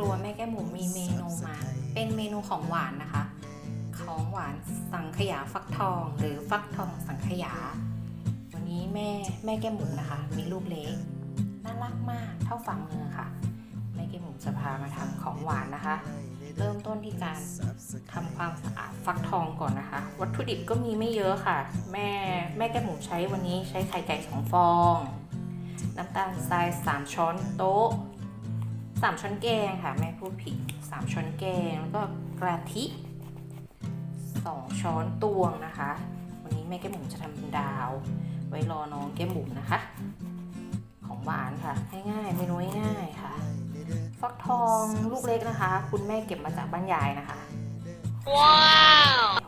รัวแม่แก้หมูมีเมนูมา เป็นเมนูของหวานนะคะ ของหวานสังขยาฟักทอง หรือฟักทองสังขยา วันนี้แม่แม่แก้หมูนะคะ มีลูกเล็กน่ารักมากเท่าฝ่ามือค่ะ แม่แก้หมูจะพามาทำของหวานนะคะ เริ่มต้นที่การทำความสะอาดฟักทองก่อนนะคะ วัตถุดิบก็มีไม่เยอะค่ะ แม่แม่แก้หมูใช้วันนี้ใช้ไข่ไก่สองฟอง น้ำตาลทราย 3 ช้อนโต๊ะ 3ช้อนแกงค่ะแม่พูดผิด3ช้อนแกงแล้วก็กะทิ2ช้อนตวงนะคะ วันนี้แม่แก้มหมูจะทำดาว ไว้รอน้องแก้มหมูนะคะ ของหวานค่ะง่ายๆเมนูง่ายค่ะ ฟักทองลูกเล็กนะคะ คุณแม่เก็บมาจากบ้านยายนะคะ ว้าว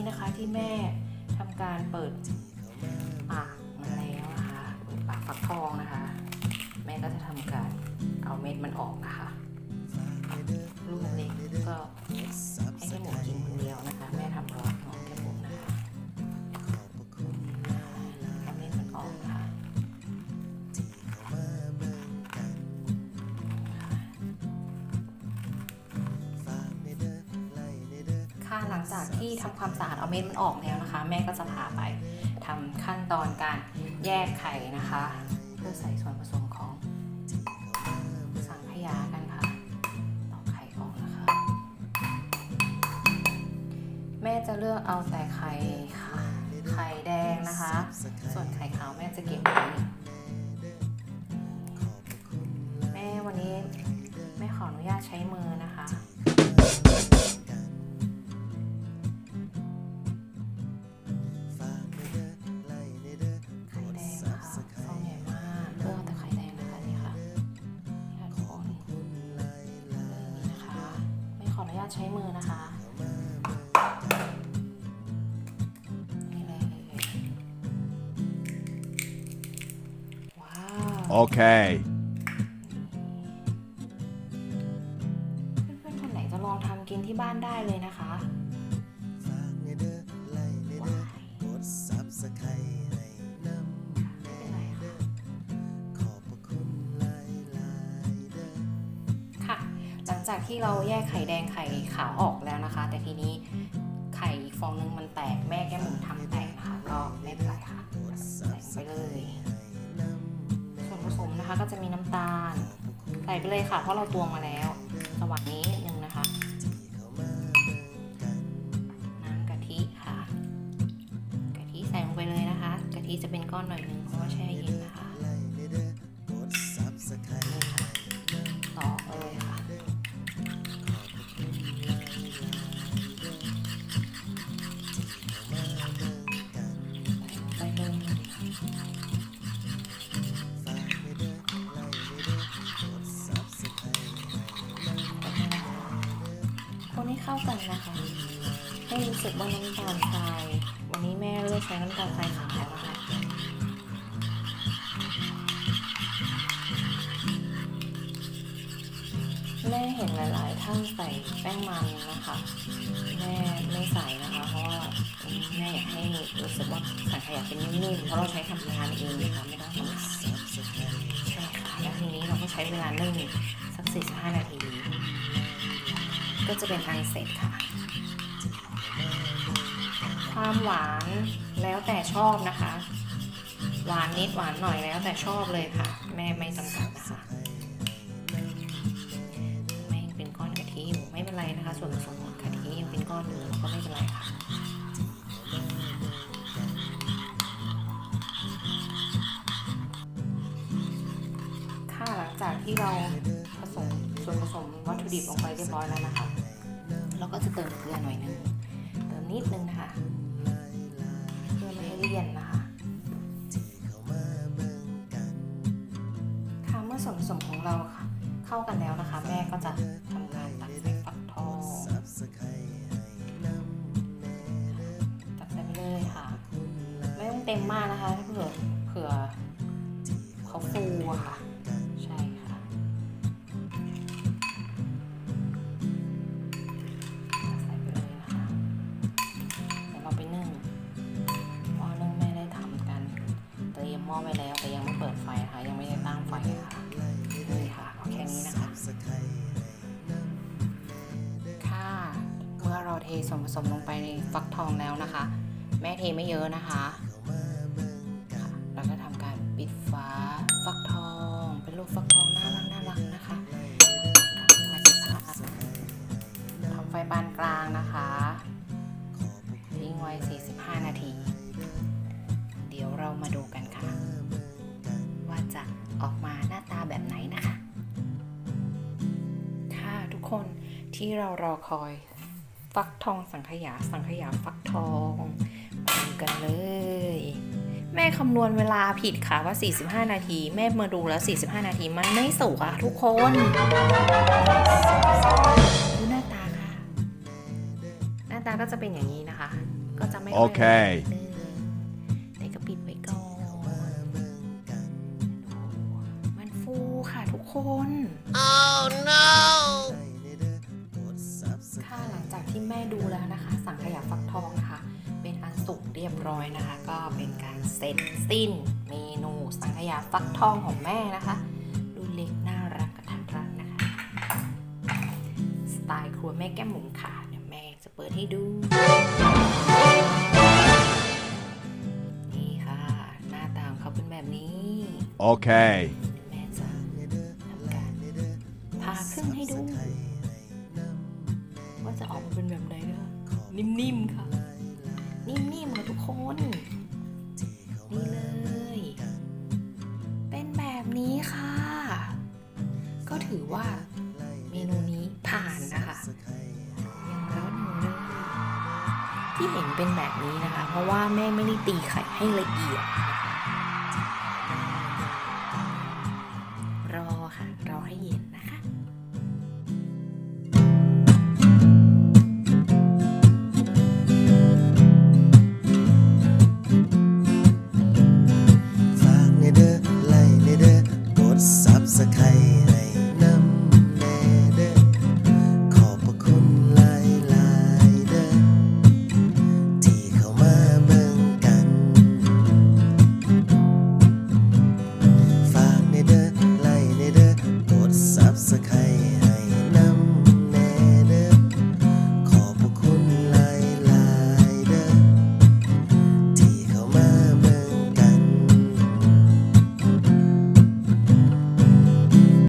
ี้นะคะที่แม่ทำการเปิดปากมันแล้วนะคะเปิดปากฟักทองนะคะ แม่ก็จะทำการเอาเม็ดมันออกนะคะลูกเล็กก็ให้แค่หมูกินคนเดี จากที่ทำความสะอาดเอาเม็ดมันออกแล้วนะคะ แม่ก็จะพาไปทำขั้นตอนการแยกไข่นะคะ เพื่อใส่ส่วนผสมของสังขยากันค่ะตอกไข่ออกนะคะ แม่จะเลือกเอาแต่ไข่ค่ะไข่แดงนะคะ ส่วนไข่ขาวแม่จะเก็บไว้แม่วันนี้แม่ขออนุญาตใช้มือนะคะ ใช้มือนะคะโอเค ที่เราแยกไข่แดงไข่ขาวออกแล้วนะคะ แต่ทีนี้ไข่อีกฟองนึงมันแตกแม่แก้มหมุนทำแตกนะคะก็ไม่เป็นไรค่ะใส่ไปเลย ส่วนผสมนะคะก็จะมีน้ำตาล ใส่ไปเลยค่ะ เพราะเราตวงมาแล้วสว่างนี้นิดนึงนะคะน้ำกะทิค่ะ กะทิใส่ลงไปเลยนะคะ กะทิจะเป็นก้อนหน่อยนึงเพราะว่าแช่เย็นนะคะ สึกว่าน้ำตาลทรายวันนี้แม่เลือกใช้น้ำตาลทรายขาวนะคะแม่เห็นหลาย ๆ ท่านใส่แป้งมันนะคะ แม่ไม่ใส่นะคะ เพราะว่าแม่อยากให้รู้สึกว่าสังขยาเป็นนิ่ม ๆ เพราะเราใช้ทำงานเองนะคะไม่ต้องทำขายใช่ค่ะแล้วทีนี้เราก็ใช้เวลานึ่งสัก45นาที ก็จะเป็นอันเสร็จค่ะ ความหวานแล้วแต่ชอบนะคะ หวานนิดหวานหน่อยแล้วแต่ชอบเลยค่ะ แม่ไม่จำกัดนะคะ ไม่ยังเป็นก้อนกะทิอยู่ไม่เป็นไรนะคะ ส่วนผสมของกะทิยังเป็นก้อนอยู่ก็ไม่เป็นไรค่ะค่ะหลังจากที่เราผสมส่วนผสมวัตถุดิบลงไปเรียบร้อยแล้วนะคะ เราก็จะเติมเกลือหน่อยนึงเติมนิดนึงนะคะ เคี่ยนนะคะค่ะเมื่อส่วนผสมของเราค่ะ เข้ากันแล้วนะคะ แม่ก็จะทำการตักใส่ฝักทองตักใส่ไปเลยค่ะ ไม่ต้องเต็มมากนะคะเผื่อ ม้อไว้แล้วแต่ยังไม่เปิดไฟค่ะ ยังไม่ได้ตั้งไฟค่ะนี่ค่ะเอาแค่นี้นะคะ ค่ะ เมื่อเราเทส่วนผสมลงไปในฟักทองแล้วนะคะ แม่เทไม่เยอะนะคะค่ะแล้วก็ทำการปิดฝาฟักทอง เป็นรูปฟักทอง ออกมาหน้าตาแบบไหนนะคะ ค่ะทุกคนที่เรารอคอยฟักทองสังขยาสังขยาฟักทองมาดูกันเลย แม่คำนวณเวลาผิดค่ะว่า 45 นาที แม่มาดูแล้ว 45 นาทีมันไม่สุกอะทุกคนดูหน้าตาค่ะ หน้าตาก็จะเป็นอย่างนี้นะคะ ก็จะไม่โอเค ค่ะทุกคนค่ะหลังจากที่แม่ดูแล้วนะคะ สังขยาฟักทองนะคะ เป็นอันสุกเรียบร้อยนะคะ ก็เป็นการเสร็จสิ้นเมนูสังขยาฟักทองของแม่นะคะดูเล็กน่ารักกระทัดรัดนะคะ สไตล์ครัวแม่แก้มหมุนค่ะเดี๋ยวแม่จะเปิดให้ดูนี่ค่ะ หน้าตาของเขาเป็นแบบนี้ Okay. แม่จ นิ่มๆค่ะ นิ่มๆค่ะทุกคน นี่เลย เป็นแบบนี้ค่ะ ก็ถือว่าเมนูนี้ผ่านนะคะยังร้อนอยู่เลยที่เห็นเป็นแบบนี้นะคะ เพราะว่าแม่ไม่ได้ตีไข่ให้ละเอียดรอค่ะ รอให้เย็นนะคะ